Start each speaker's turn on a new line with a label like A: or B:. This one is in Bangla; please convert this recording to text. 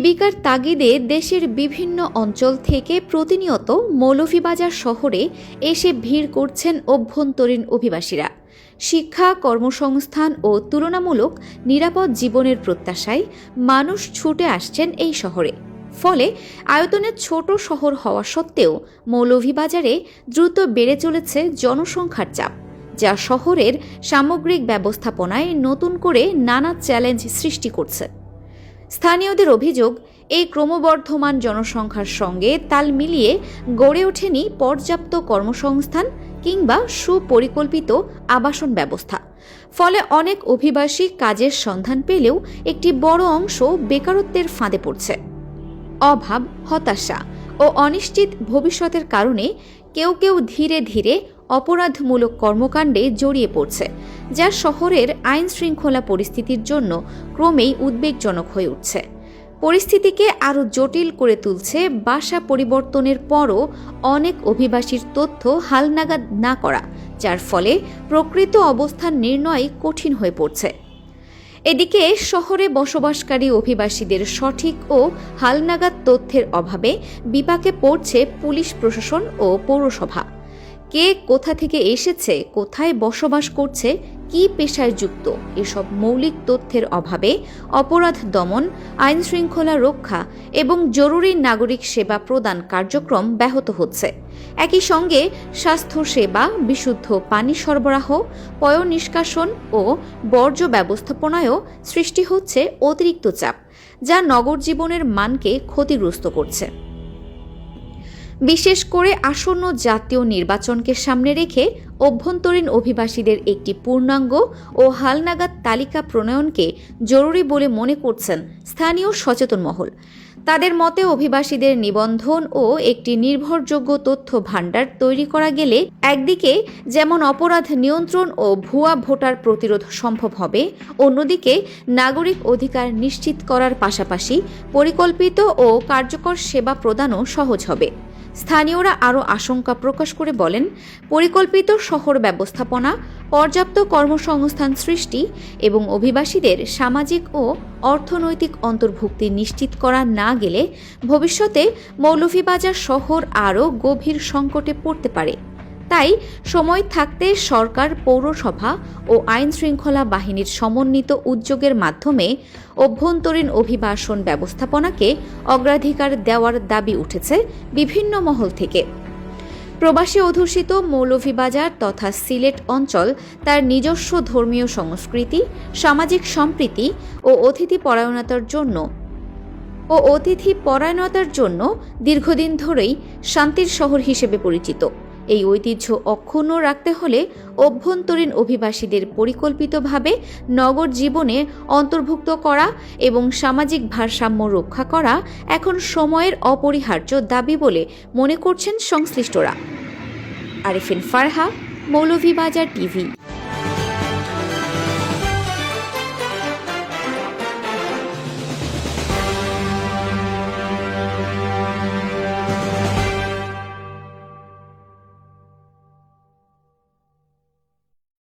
A: জীবিকার তাগিদে দেশের বিভিন্ন অঞ্চল থেকে প্রতিনিয়ত মৌলভীবাজার শহরে এসে ভিড় করছেন অভ্যন্তরীণ অভিবাসীরা। শিক্ষা, কর্মসংস্থান ও তুলনামূলক নিরাপদ জীবনের প্রত্যাশায় মানুষ ছুটে আসছেন এই শহরে। ফলে আয়তনের ছোট শহর হওয়া সত্ত্বেও মৌলভীবাজারে দ্রুত বেড়ে চলেছে জনসংখ্যার চাপ, যা শহরের সামগ্রিক ব্যবস্থাপনায় নতুন করে নানা চ্যালেঞ্জ সৃষ্টি করছে। স্থানীয়দের অভিযোগ, এই ক্রমবর্ধমান জনসংখ্যার সঙ্গে তাল মিলিয়ে গড়ে ওঠেনি পর্যাপ্ত কর্মসংস্থান কিংবা সুপরিকল্পিত আবাসন ব্যবস্থা। ফলে অনেক অভিবাসী কাজের সন্ধান পেলেও একটি বড় অংশ বেকারত্বের ফাঁদে পড়ছে। অভাব, হতাশা ও অনিশ্চিত ভবিষ্যতের কারণে কেউ কেউ ধীরে ধীরে অপরাধমূলক কর্মকাণ্ডে জড়িয়ে পড়ছে, যা শহরের আইন শৃঙ্খলা পরিস্থিতির জন্য ক্রমেই উদ্বেগজনক হয়ে উঠছে। পরিস্থিতিকে আরও জটিল করে তুলছে বাসা পরিবর্তনের পরও অনেক অভিবাসীর তথ্য হালনাগাদ না করা, যার ফলে প্রকৃত অবস্থান নির্ণয় কঠিন হয়ে পড়ছে। এদিকে শহরে বসবাসকারী অভিবাসীদের সঠিক ও হালনাগাদ তথ্যের অভাবে বিপাকে পড়ছে পুলিশ প্রশাসন ও পৌরসভা। কে কোথা থেকে এসেছে, কোথায় বসবাস করছে, কি পেশায় যুক্ত, এসব মৌলিক তথ্যের অভাবে অপরাধ দমন আইন শৃঙ্খলা রক্ষা এবং জরুরি নাগরিক সেবা প্রদান কার্যক্রম ব্যাহত হচ্ছে। একই সঙ্গে স্বাস্থ্য সেবা, বিশুদ্ধ পানি সরবরাহ পয় নিষ্কাশন ও বর্জ্য ব্যবস্থাপনায়ও সৃষ্টি হচ্ছে অতিরিক্ত চাপ, যা নগর জীবনের মানকে ক্ষতিগ্রস্ত করছে। বিশেষ করে আসন্ন জাতীয় নির্বাচনকে সামনে রেখে অভ্যন্তরীণ অভিবাসীদের একটি পূর্ণাঙ্গ ও হালনাগাদ তালিকা প্রণয়নকে জরুরি বলে মনে করছেন স্থানীয় সচেতন মহল। তাদের মতে অভিবাসীদের নিবন্ধন ও একটি নির্ভরযোগ্য তথ্য ভাণ্ডার তৈরি করা গেলে একদিকে যেমন অপরাধ নিয়ন্ত্রণ ও ভুয়া ভোটার প্রতিরোধ সম্ভব হবে, অন্যদিকে নাগরিক অধিকার নিশ্চিত করার পাশাপাশি পরিকল্পিত ও কার্যকর সেবা প্রদানও সহজ হবে। স্থানীয়রা আরও আশঙ্কা প্রকাশ করে বলেন, পরিকল্পিত শহর ব্যবস্থাপনা, পর্যাপ্ত কর্মসংস্থান সৃষ্টি এবং অভিবাসীদের সামাজিক ও অর্থনৈতিক অন্তর্ভুক্তি নিশ্চিত করা না গেলে ভবিষ্যতে মৌলভীবাজার শহর আরও গভীর সংকটে পড়তে পারে। তাই সময় থাকতে সরকার, পৌরসভা ও আইন শৃঙ্খলা বাহিনীর সমন্বিত উদ্যোগের মাধ্যমে অভ্যন্তরীণ অভিবাসন ব্যবস্থাপনাকে অগ্রাধিকার দেওয়ার দাবি উঠেছে বিভিন্ন মহল থেকে। প্রবাসী অধ্যুষিত মৌলভীবাজার তথা সিলেট অঞ্চল তার নিজস্ব ধর্মীয় সংস্কৃতি, সামাজিক সম্প্রীতি ও অতিথি পরায়ণতার জন্য ও অতিথি পরায়ণতার জন্য দীর্ঘদিন ধরেই শান্তির শহর হিসেবে পরিচিত। এই ঐতিহ্য অক্ষুণ্ণ রাখতে হলে অভ্যন্তরীণ অভিবাসীদের পরিকল্পিতভাবে নগর জীবনে অন্তর্ভুক্ত করা এবং সামাজিক ভারসাম্য রক্ষা করা এখন সময়ের অপরিহার্য দাবি বলে মনে করছেন সংশ্লিষ্টরা। আরিফিন ফারহা, মৌলভীবাজার টিভি।